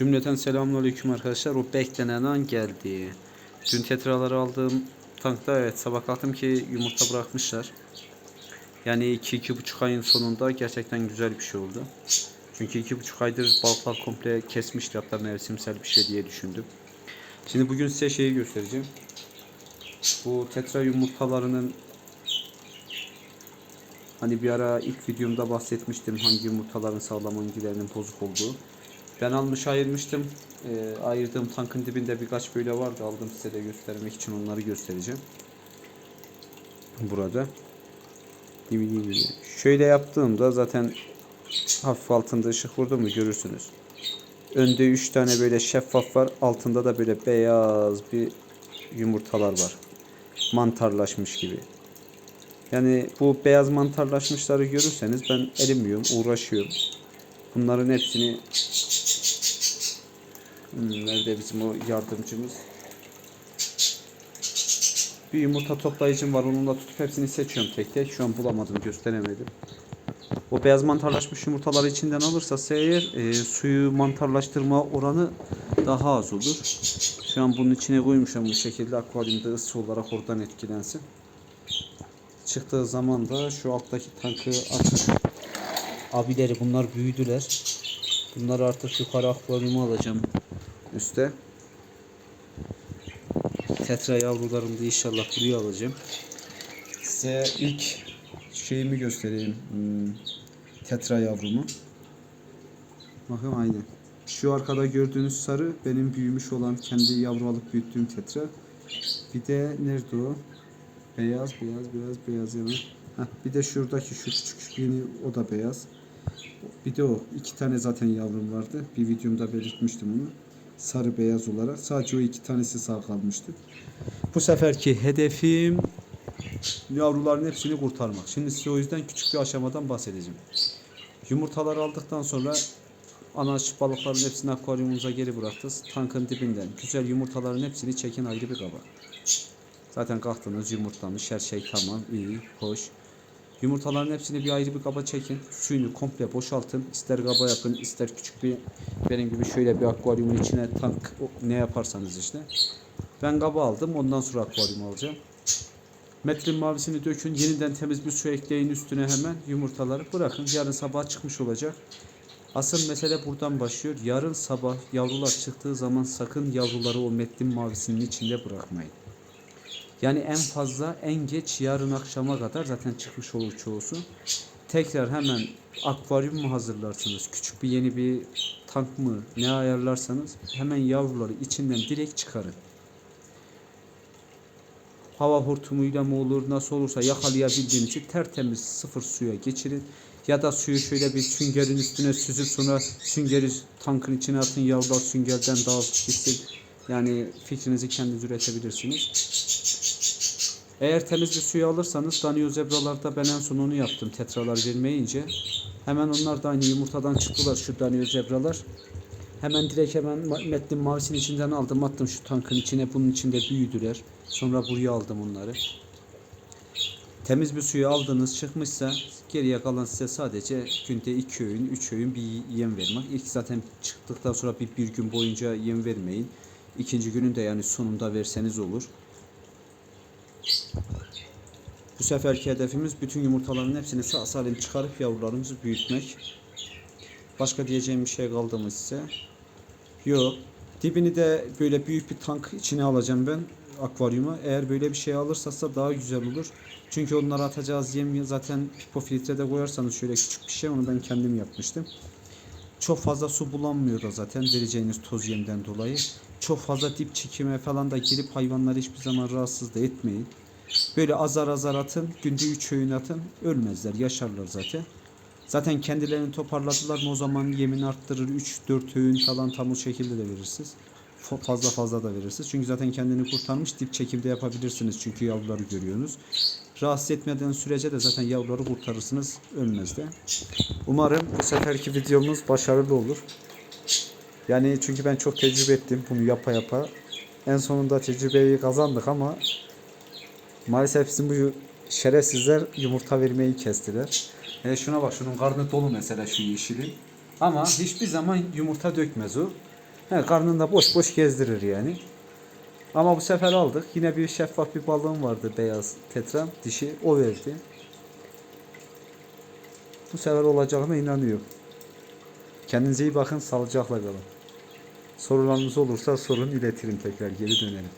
Cümleten selamünaleyküm arkadaşlar. O beklenen an geldi. Dün tetraları aldığım tankta evet sabah kalktım ki yumurta bırakmışlar. Yani 2-2,5 ayın sonunda gerçekten güzel bir şey oldu. Çünkü 2,5 aydır balıklar komple kesmişti hatta mevsimsel bir şey diye düşündüm. Şimdi bugün size şeyi göstereceğim. Bu tetra yumurtalarının Hani bir ara ilk videomda bahsetmiştim hangi yumurtaların sağlam hangilerinin bozuk olduğu. Ben almış ayırmıştım. Ee, ayırdığım tankın dibinde birkaç böyle vardı. Aldım size de göstermek için onları göstereceğim. Burada. Gibi gibi. Şöyle yaptığımda zaten hafif altında ışık vurdu mu görürsünüz. Önde 3 tane böyle şeffaf var. Altında da böyle beyaz bir yumurtalar var. Mantarlaşmış gibi. Yani bu beyaz mantarlaşmışları görürseniz ben elinmiyorum, uğraşıyorum. Bunların hepsini Hmm, nerede bizim o yardımcımız? Bir yumurta toplayıcım var. Onunla tutup hepsini seçiyorum tek tek. Şu an bulamadım, gösteremedim. O beyaz mantarlaşmış yumurtaları içinden alırsa eğer e, suyu mantarlaştırma oranı daha az olur. Şu an bunun içine koymuşum bu şekilde akvaryumda ısı olarak oradan etkilensin. Çıktığı zaman da şu alttaki tankı açıp abileri bunlar büyüdüler. Bunları artık yukarı akvaryuma alacağım üste. Tetra yavrularımı da inşallah buraya alacağım. Size ilk şeyimi göstereyim. Hmm, tetra yavrumu. Bakın aynı. Şu arkada gördüğünüz sarı benim büyümüş olan kendi yavru alıp büyüttüğüm tetra. Bir de nerede o? Beyaz, beyaz, beyaz, beyaz yana. Heh, bir de şuradaki şu küçük yeni o da beyaz. Bir de o. iki tane zaten yavrum vardı. Bir videomda belirtmiştim onu. Sarı beyaz olarak. Sadece o iki tanesi sağ kalmıştı. Bu seferki hedefim yavruların hepsini kurtarmak. Şimdi size o yüzden küçük bir aşamadan bahsedeceğim. Yumurtaları aldıktan sonra anaç balıkların hepsini akvaryumunuza geri bıraktınız. Tankın dibinden güzel yumurtaların hepsini çekin ayrı bir kaba. Zaten kalktınız yumurtlamış her şey tamam iyi hoş. Yumurtaların hepsini bir ayrı bir kaba çekin. Suyunu komple boşaltın. İster kaba yapın, ister küçük bir benim gibi şöyle bir akvaryumun içine tank ne yaparsanız işte. Ben kaba aldım. Ondan sonra akvaryum alacağım. Metrin mavisini dökün. Yeniden temiz bir su ekleyin üstüne hemen yumurtaları bırakın. Yarın sabah çıkmış olacak. Asıl mesele buradan başlıyor. Yarın sabah yavrular çıktığı zaman sakın yavruları o metrin mavisinin içinde bırakmayın. Yani en fazla en geç yarın akşama kadar zaten çıkmış olur çoğusu. Tekrar hemen akvaryum mu hazırlarsınız? Küçük bir yeni bir tank mı ne ayarlarsanız hemen yavruları içinden direkt çıkarın. Hava hortumuyla mı olur nasıl olursa yakalayabildiğinizi tertemiz sıfır suya geçirin. Ya da suyu şöyle bir süngerin üstüne süzüp sonra süngeri tankın içine atın yavrular süngerden dağılıp gitsin. Yani fikrinizi kendiniz üretebilirsiniz. Eğer temiz bir suyu alırsanız Danio zebralarda ben en son onu yaptım tetralar vermeyince. Hemen onlar da aynı yumurtadan çıktılar şu Danio zebralar. Hemen direkt hemen metnin mavisinin içinden aldım attım şu tankın içine bunun içinde büyüdüler. Sonra buraya aldım onları. Temiz bir suyu aldınız çıkmışsa geriye kalan size sadece günde iki öğün, üç öğün bir yem vermek. İlk zaten çıktıktan sonra bir, bir gün boyunca yem vermeyin. İkinci günün de yani sonunda verseniz olur. Bu seferki hedefimiz bütün yumurtaların hepsini sağ salim çıkarıp yavrularımızı büyütmek. Başka diyeceğim bir şey kaldı mı size? Yok. Dibini de böyle büyük bir tank içine alacağım ben akvaryuma. Eğer böyle bir şey alırsa daha güzel olur. Çünkü onlara atacağız yem zaten pipo filtrede koyarsanız şöyle küçük bir şey onu ben kendim yapmıştım. Çok fazla su bulanmıyor da zaten vereceğiniz toz yemden dolayı. Çok fazla dip çekime falan da girip hayvanları hiçbir zaman rahatsız da etmeyin. Böyle azar azar atın. Günde 3 öğün atın. Ölmezler. Yaşarlar zaten. Zaten kendilerini toparladılar mı o zaman yemin arttırır. 3-4 öğün falan tam o şekilde de verirsiniz. Fa- Fazla fazla da verirsiniz. Çünkü zaten kendini kurtarmış. Dip çekimde yapabilirsiniz. Çünkü yavruları görüyorsunuz. Rahatsız etmeden sürece de zaten yavruları kurtarırsınız. Ölmez de. Umarım bu seferki videomuz başarılı olur. Yani çünkü ben çok tecrübe ettim bunu yapa yapa. En sonunda tecrübeyi kazandık ama maalesef bizim bu şerefsizler yumurta vermeyi kestiler. E şuna bak şunun karnı dolu mesela şu yeşilin. Ama hiçbir zaman yumurta dökmez o. He, karnında boş boş gezdirir yani. Ama bu sefer aldık. Yine bir şeffaf bir balığım vardı beyaz tetra dişi. O verdi. Bu sefer olacağına inanıyorum. Kendinize iyi bakın. Sağlıcakla kalın. Sorularınız olursa sorun iletirim tekrar geri dönelim.